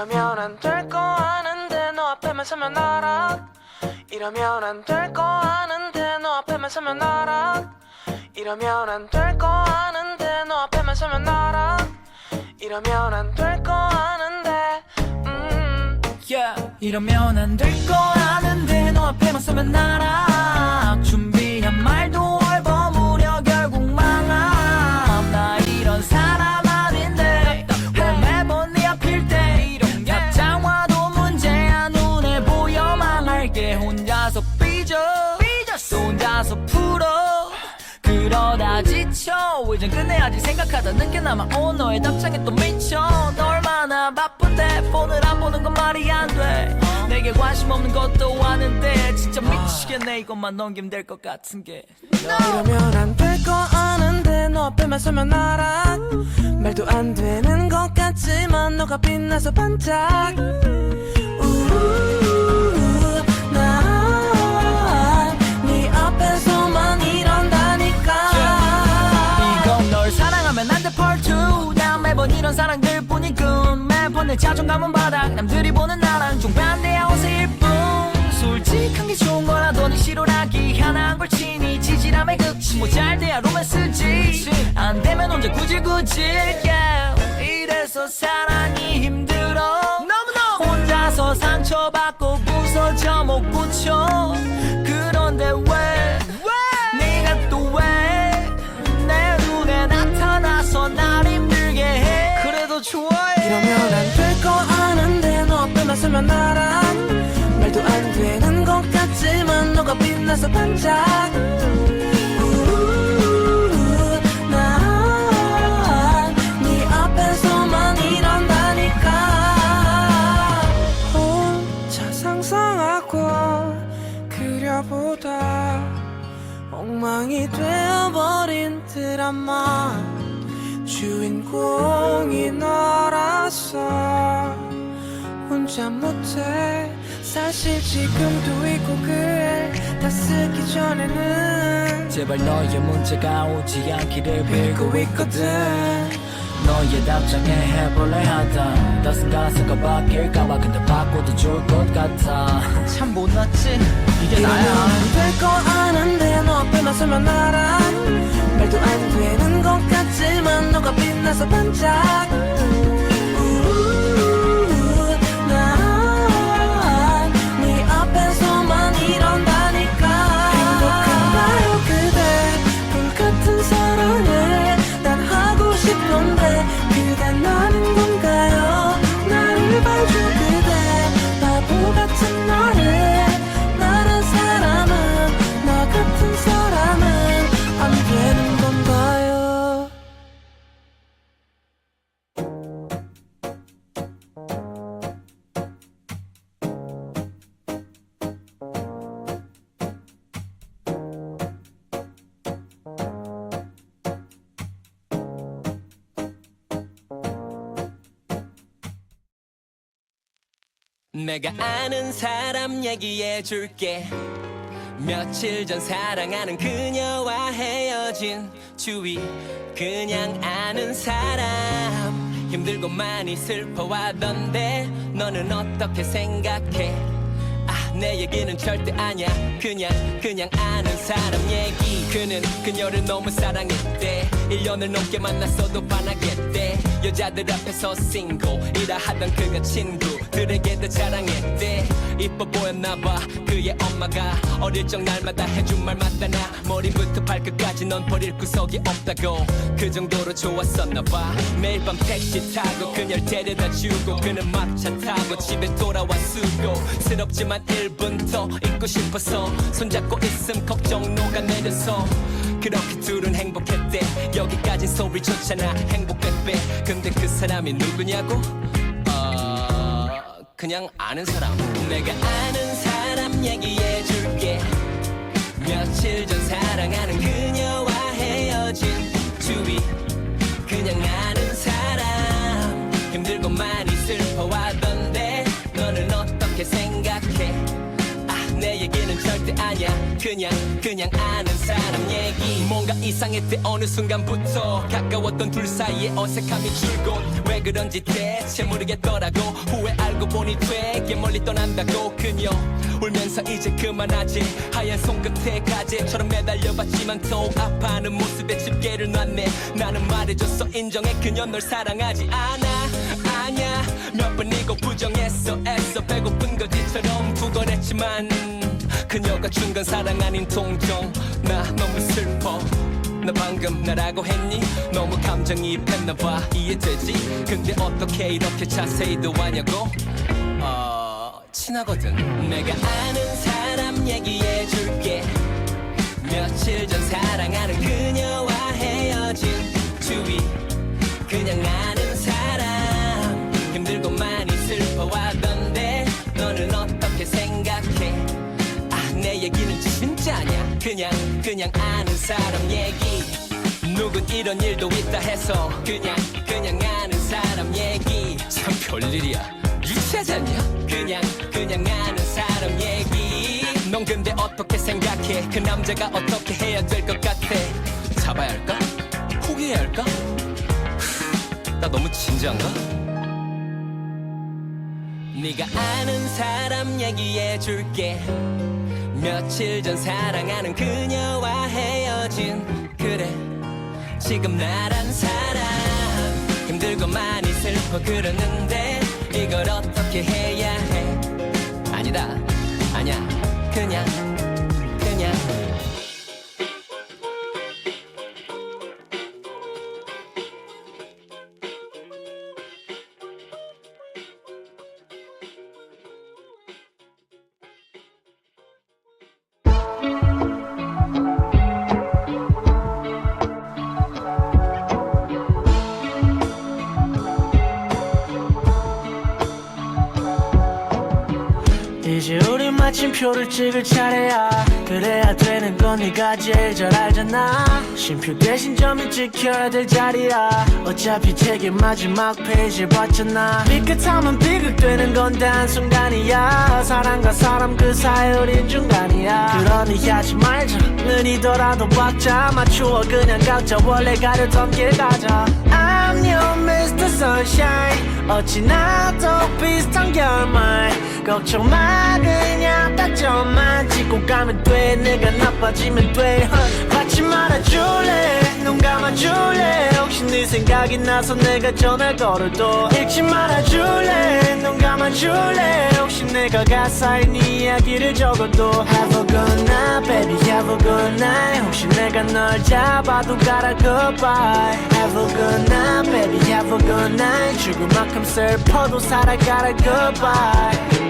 이러면 안 될 거 아는데 너 앞에만 서면 알아. 이러면 안 될 거 아는데 너 앞에만 서면 알아. 이러면 안 될 거 아는데 너 앞에만 서면 알아. 이러면 안 될 거 아는데 음. Yeah. 이러면 안 될 거 아는데 너 앞에만 서면 알아. 준비한 말도 얼버무려 결국 망함. 나 이런 사람 이젠 끝내야지 생각하다 늦게 남아 온 너의 답장에 또 미쳐. 너 얼마나 바쁜데 폰을 안 보는 건 말이 안돼. 내게 관심 없는 것도 아는데 진짜 미치겠네. 이것만 넘기면 될 것 같은 게. 이러면 안 될 거 아는데 너 앞에만 서면 알아. 말도 안 되는 것 같지만 너가 빛나서 반짝. 우우, 이런 사랑들 뿐이군 매번 내 자존감은 바닥. 남들이 보는 나랑 좀 반대야 옷일 뿐. 솔직한 게 좋은 거라더니 싫어하기 하나 한 걸치니 지지람의 극치 뭐잘 돼야 로맨스지. 안 되면 굳이 굳이 yeah. 이래서 사랑이 힘들 서면 알아 말도 안 되는 것 같지만 너가 빛나서 반짝 전에는 제발 너의 문제가 오지 않기를 빌고 있거든. 너의 답장에 해볼래 하다. 따뜻한 가사가 바뀔까봐 근데 바꿔도 좋을 것 같아. 참 못났지? 이게 나야. 될거 아는데 너 앞에만 서면 알아. 말도 안 되는 것 같지만 너가 빛나서 반짝 내가 아는 사람 얘기해 줄게. 며칠 전 사랑하는 그녀와 헤어진 주위 그냥 아는 사람. 힘들고 많이 슬퍼하던데 너는 어떻게 생각해? 아, 내 얘기는 절대 아니야. 그냥 그냥 아는 사람 얘기. 그는 그녀를 너무 사랑했대. 1년을 넘게 만났어도 반하겠대. 여자들 앞에서 싱글이라 하던 그가 친구들에게도 자랑했대. 이뻐 보였나봐. 그의 엄마가 어릴 적 날마다 해준 말마다 나. 머리부터 발끝까지 넌 버릴 구석이 없다고. 그 정도로 좋았었나봐. 매일 밤 택시 타고 그녀를 데려다 주고 그는 막차 타고 집에 돌아와 수고스럽지만 1분 더 있고 싶어서 손잡고 있음 걱정 녹아내려서. 그렇게 둘은 행복했대. 여기까진 소리 좋잖아 행복했대. 근데 그 사람이 누구냐고? 어... 그냥 아는 사람. 내가 아는 사람 얘기해 줄게. 며칠 전 사랑하는 그녀와 헤어진 주위. 그냥 아는 사람. 힘들고 많이 슬퍼 그 그냥 그냥 아는 사람 얘기. 뭔가 이상했대 어느 순간부터. 가까웠던 둘 사이에 어색함이 줄고. 왜 그런지 대체 모르겠더라고. 후회 알고 보니 되게 멀리 떠난다고. 그녀 울면서 이제 그만하지. 하얀 손끝에 가재처럼 매달려봤지만 더욱 아파하는 모습에 집게를 놨네. 나는 말해줬어 인정해. 그녀 널 사랑하지 않아. 아냐. 몇 번이고 부정했어 애써. 배고픈 거지처럼 구걸했지만 그녀가 준 건 사랑 아닌 동정 나 너무 슬퍼 나 방금 나라고 했니? 너무 감정이입했나 봐 이해되지? 근데 어떻게 이렇게 자세히도 하냐고? 어... 친하거든 내가 아는 사람 얘기해줄게 며칠 전 사랑하는 그녀와 헤어진 주위 그냥 아 그냥 그냥 아는 사람 얘기. 누군 이런 일도 있다 해서 그냥 그냥 아는 사람 얘기. 참 별일이야. 유치하지 않냐? 그냥 그냥 아는 사람 얘기. 넌 근데 어떻게 생각해? 그 남자가 어떻게 해야 될 것 같아? 잡아야 할까? 포기해야 할까? 나 너무 진지한가? 네가 아는 사람 얘기해 줄게 며칠 전 사랑하는 그녀와 헤어진 그래. 지금 나란 사람. 힘들고 많이 슬퍼 그러는데 이걸 어떻게 해야 해? 아니다. 아니야. 그냥 표를 찍을 차례야. 그래야 되는 건 네가 제일 잘 알잖아. 쉼표 대신 점이 지켜야 될 자리야. 어차피 책의 마지막 페이지 봤잖아. 삐끗하면 비극되는 건 단순간이야. 사람과 사람 그 사이 우린 중간이야. 그러니 하지 말자. 느리더라도 박자. 맞추어 그냥 각자. 원래 가려던 길 가자. I'm your Mr. Sunshine. 어찌나 또 비슷한 결말 걱정 마 그냥 딱 점만 찍고 가면 돼. 내가 나빠지면 돼. 받지 말아줄래? 눈 감아줄래? 혹시 네 생각이 나서 내가 전화 걸어도 읽지 말아줄래? 눈 감아줄래? 혹시 내가 가사에 네 이야기를 적어도 Have a good night baby have a good night. 혹시 내가 널 잡아도 가라 goodbye. Have a good night baby have a good night. 죽을 만큼 슬퍼도 살아가라 goodbye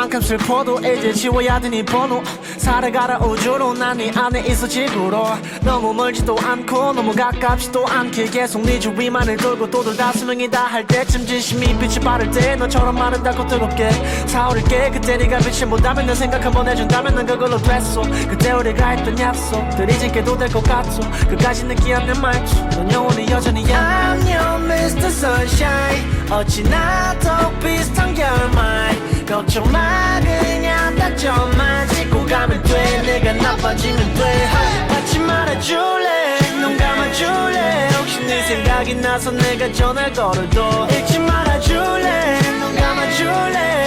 죽을 만큼 슬퍼도 이제 지워야 되니 번호. 살아가라 우주로 난 네 안에 있어 지구로. 너무 멀지도 않고 너무 가깝지도 않게 계속 네 주위만을 돌고 또 돌다 수명이 다 할 때쯤 진심이 빛이 바를 때 너처럼 아름답고 뜨겁게 사오를게 그때 네가 빛을 못하면 내 생각 한번 해준다면 난 그걸로 됐어. 그때 우리가 했던 약속들이 지켜도 될 것 같소. 끝까지 느끼한 내 말투. 넌 영원히 여전히 I'm your Mr. Sunshine 어찌나 더 비슷한 결말. 걱정 마 그냥 딱 점만 찍고 가면 돼. 내가 나빠지면 돼. 받지 말아줄래? 눈 감아줄래? 혹시 네 생각이 나서 내가 전화 걸어도 잊지 말아줄래? 눈 감아줄래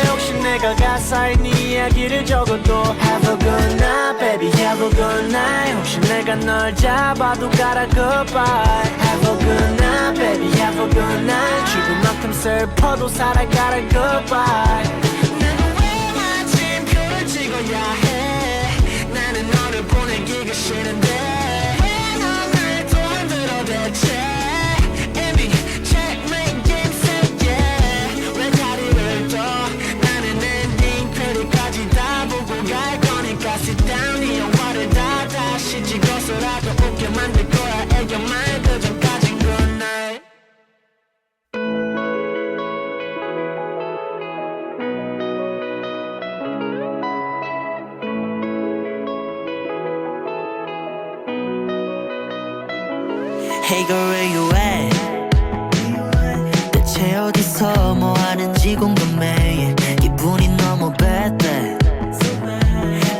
가사에 네 이야기를 적어도 Have a good night baby have a good night 혹시 내가 널 잡아도 가라 goodbye Have a good night baby have a good night 죽을 만큼 슬퍼도 살아가라 goodbye 나는 왜 마침 표를 찍어야 해 나는 너를 보내기가 싫은데 왜 넌날 도와들어 대체 Hey girl where you at? 대체 어디서 뭐 하는지 궁금해. 기분이 너무 bad bad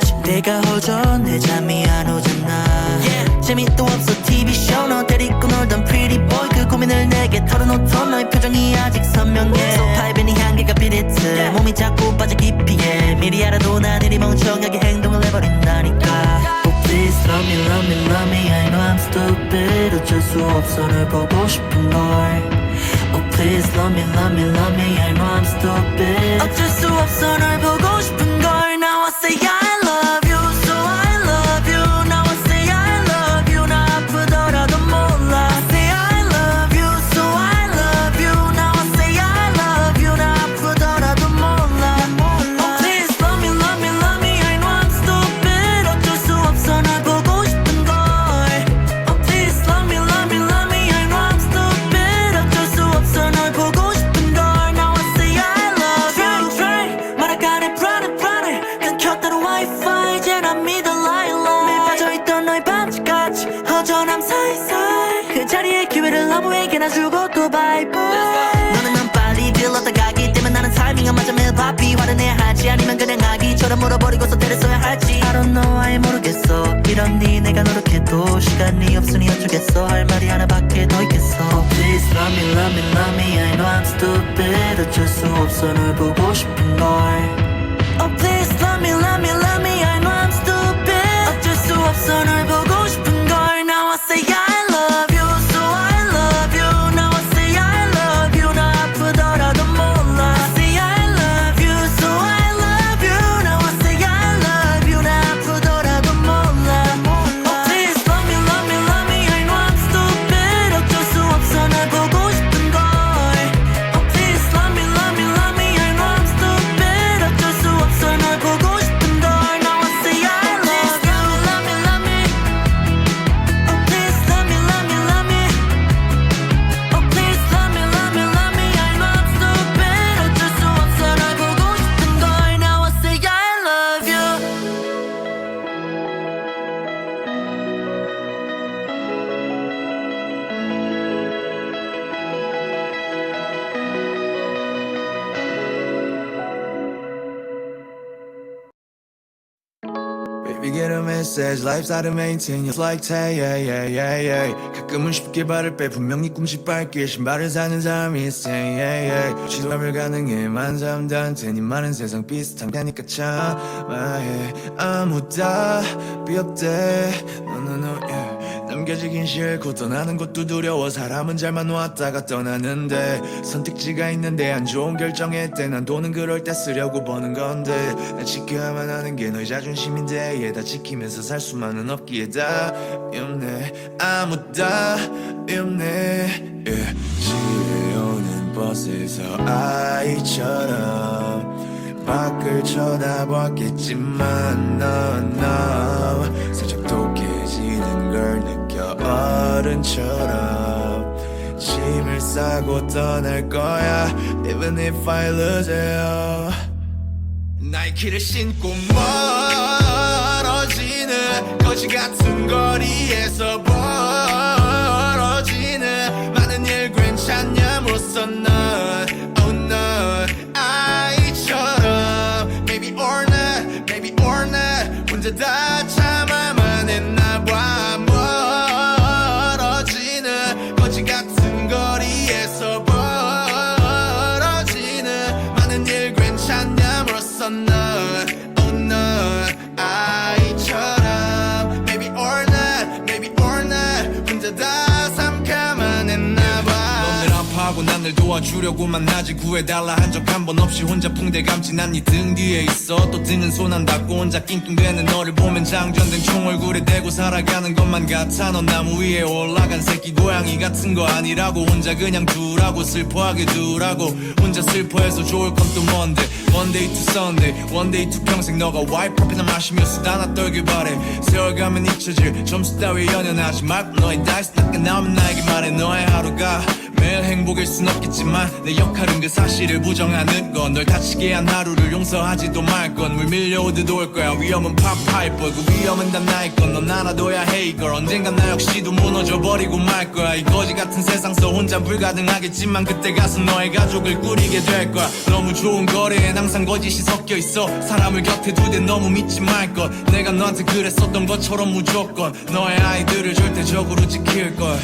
침대가 허전해 잠이 안 오잖아. 재미도 없어 TV 쇼 너 데리고 놀던 pretty boy. 그 고민을 내게 털어놓던 너의 표정이 아직 선명해. 소파에 빈이 향기가 비릿해. 몸이 자꾸 빠져 깊이에 미리 알아도 난 이리 멍청하게 행동을 해버린다니까 love me love me love me I know I'm stupid 어쩔 수 없어 널 보고 싶은 걸 Oh please love me love me love me I know I'm stupid 어쩔 수 없어 널 보고 싶은 걸 Now I say I 자리에 기회를 아무에게나 주고 또 bye 너는 넌 빨리 들렀다 가기 때문에 나는 타이밍 안 맞아 매일 바삐 화를 내야 하지. 아니면 그냥 아기처럼 물어버리고서 때렸어야 할지. I don't know 아예 모르겠어. 이런 니 내가 노력해도 시간이 없으니 어쩌겠어. 할 말이 하나밖에 더 있겠어. Oh, Please love me love me love me. I know I'm stupid. 어쩔 수 없어 널 보고 싶은 걸. Oh please love me love me love me. I know I'm stupid. 어쩔 수 없어 널 보고 Baby get a message life's to maintain your like tay yeah yeah yeah yeah 가끔은 쉽게 발을 빼 분명히 꿈씩 밝게 신발을 사는 사람이 있어 yeah yeah 시도하면 가능해 만 사람들한테 니 많은 세상 비슷한 거니까 참아해 아무 답이 없대 no no no yeah 남겨지긴 싫고 떠나는 것도 두려워. 사람은 잘만 왔다가 떠나는데 선택지가 있는데 안 좋은 결정했대 난 돈은 그럴 때 쓰려고 버는 건데 난 지켜야만 하는 게 너의 자존심인데 얘다 지키면서 살 수만은 없기에 답이 없네. 아무 답이 없네. 집에 오는 버스에서 아이처럼 밖을 쳐다봤겠지만 넌너 살짝 독해지는 걸 느껴 어른처럼 짐을 싸고 떠날 거야. Even if I lose you 나이키를 신고 멀어지는 거지 같은 거리에서 괜찮냐물었어 도와주려고만 하지 구해달라 한 적 한 번 없이 혼자 붕대감지 난 네 등 뒤에 있어. 또 등은 손 안 닿고 혼자 낑낑대는 너를 보면 장전된 총 얼굴에 대고 살아가는 것만 같아. 넌 나무 위에 올라간 새끼 고양이 같은 거 아니라고. 혼자 그냥 두라고 슬퍼하게 두라고. 혼자 슬퍼해서 좋을 건 또 뭔데? Monday to Sunday One to 평생. 너가 와이프 앞에나 마시며 수다 나 떨길 바래. 세월 가면 잊혀질. 점수 따위 연연하지 말고 너의 다이스 닦아 나오면 나에게 말해. 너의 하루가 매일 행복일 순 없겠지만 내 역할은 그 사실을 부정하는 건. 널 다치게 한 하루를 용서하지도 말건. 물 밀려오듯 올 거야. 위험은 팝파이퍼. 그 위험은 다 나일 건넌 알아둬야 해 이걸 언젠간 나 역시도 무너져 버리고 말 거야. 이 거지 같은 세상 속 혼자 불가능하겠지만 그때 가서 너의 가족을 꾸리게 될 거야. 너무 좋은 거래엔 항상 거짓이 섞여 있어. 사람을 곁에 두대 너무 믿지 말 것. 내가 너한테 그랬었던 것처럼 무조건 너의 아이들을 절대적으로 지킬 걸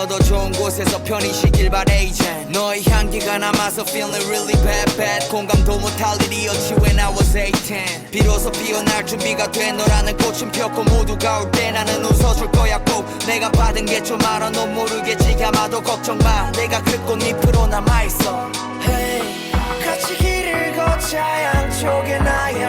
너도 좋은 곳에서 편히 쉬길 바래 이젠 너의 향기가 남아서 feeling really bad bad. 공감도 못할 일이었지 when I was 18 비로소 피어날 준비가 된 너라는 꽃은 폈고 모두가 올 때 나는 웃어줄 거야 꼭. 내가 받은 게 좀 알아 넌 모르겠지. 아마도 걱정 마. 내가 그 꽃잎으로 남아있어. Hey, 같이 길을 걷자 양쪽에 나의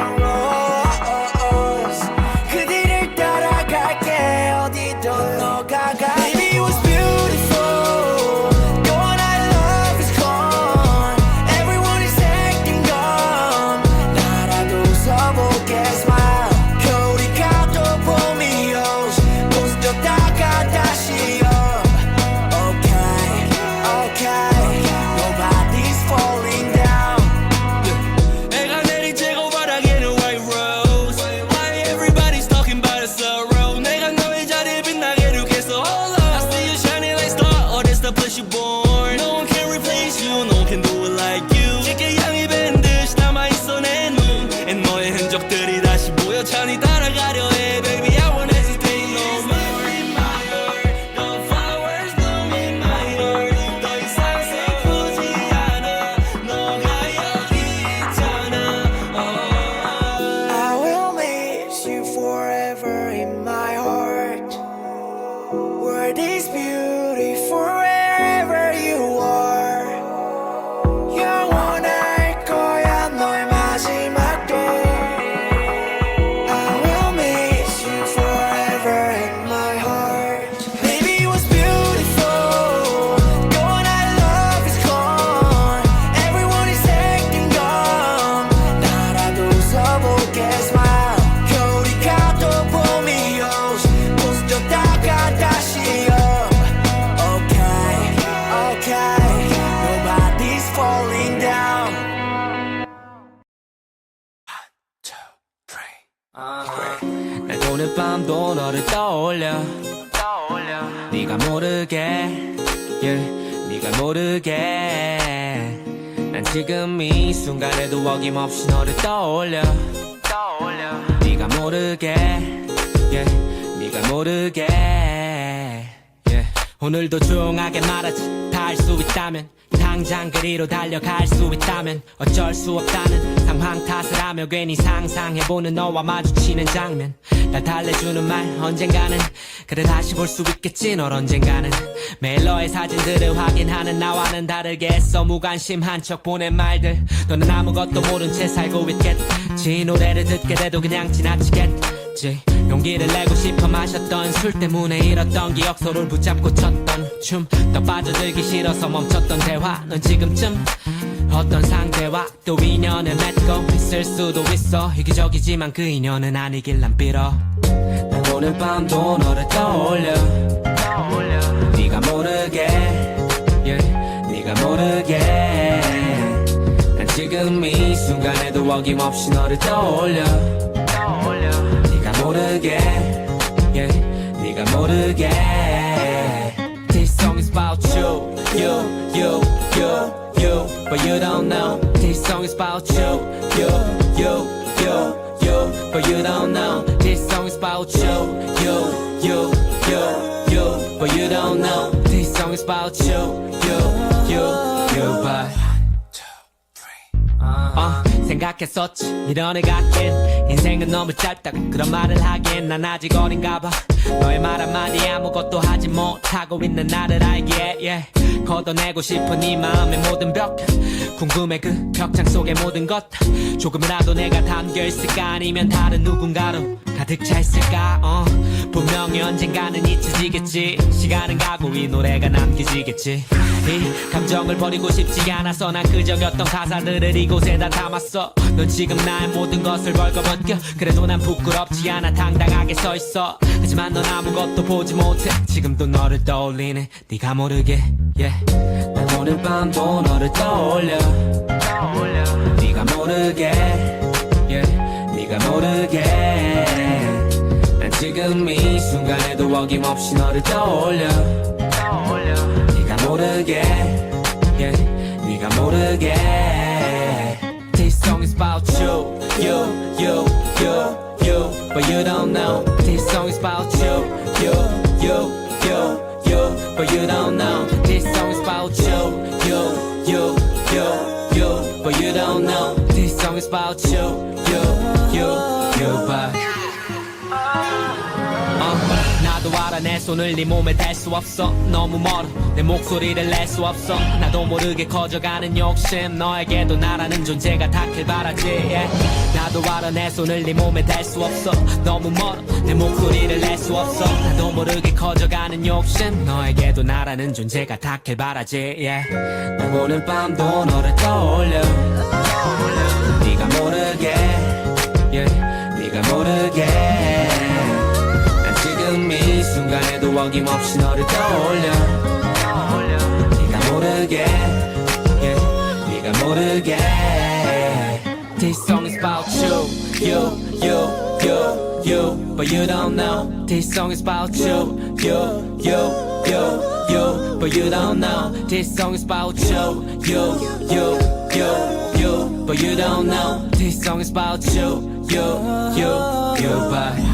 모르게. 난 지금 이 순간에도 어김없이 너를 떠올려. 네가 모르게. yeah, 네가 모르게. yeah. 오늘도 조용하게 말하지. 다 할 수 있다면 당장 그리로 달려갈 수 있다면 어쩔 수 없다는 상황 탓을 하며 괜히 상상해보는 너와 마주치는 장면. 날 달래주는 말 언젠가는 그래 다시 볼 수 있겠지 널 언젠가는. 매일 너의 사진들을 확인하는 나와는 다르게 써 무관심한 척 보낸 말들. 너는 아무것도 모른 채 살고 있겠지. 노래를 듣게 돼도 그냥 지나치겠지 용기를 내고 싶어 마셨던 술 때문에 잃었던 기억 서로를 붙잡고 췄던 춤. 더 빠져들기 싫어서 멈췄던 대화 넌 지금쯤 어떤 상대와 또 인연을 맺고 있을 수도 있어. 이기적이지만 그 인연은 아니길 난 빌어. 난 오늘 밤도 너를 떠올려. 네가 모르게 네가 모르게. 난 지금 이 순간에도 어김없이 너를 떠올려. 네가 모르게 yeah, 네가 모르게 This song is about you You, you, you, you But you don't know This song is about you You, you, you, you But you don't know This song is about you You, you, you, you But you don't know This song is about you You, you, 생각했었지. 이런 애 같긴 인생은 너무 짧다 그런 말을 하기엔 난 아직 어린가 봐. 너의 말 한마디 아무것도 하지 못하고 있는 나를 알기에 yeah. 걷어내고 싶은 이 마음의 모든 벽. 궁금해 그 벽창 속의 모든 것. 조금이라도 내가 담겨 있을까? 아니면 다른 누군가로 가득 차 있을까? 어 분명히 언젠가는 잊혀지겠지. 시간은 가고 이 노래가 남겨지겠지. 이 감정을 버리고 싶지 않아서 난 그저 였던 가사들을 이곳에다 담았어. 넌 지금 나의 모든 것을 벌거벗겨. 그래도 난 부끄럽지 않아 당당하게 서 있어. 하지만 넌 아무것도 보지 못해. 지금도 너를 떠올리네. 네가 모르게. Yeah. 난 오늘 밤도 너를 떠올려. 네가 모르게. Yeah. 네가 모르게. 난 지금 이 순간에도 어김없이 너를 떠올려 네가 모르게 yeah. 네가 모르게 This song is about you You, you, you, you But you don't know This song is about you You, you, you, you But you don't know This song is about you You, you, you, you But you don't know This song is about you 알아 내 손을 네 몸에 댈 수 없어. 너무 멀어. 내 목소리를 낼 수 없어. 나도 모르게 커져가는 욕심. 너에게도 나라는 존재가 닿길 바라지. yeah. 나도 알아 내 손을 네 몸에 댈 수 없어. 너무 멀어. 내 목소리를 낼 수 없어. 나도 모르게 커져가는 욕심. 너에게도 나라는 존재가 닿길 바라지. yeah. 난 오늘 밤도 너를 떠올려. 네가 모르게. yeah. 네가 모르게 어김없이 너를 떠올려 네가 모르게 yeah, 네가 모르게 This song is about you You, you, you, you But you don't know This song is about you You, you, you, you But you don't know This song is about you You, you, you, you But you don't know This song is about you You, you, you But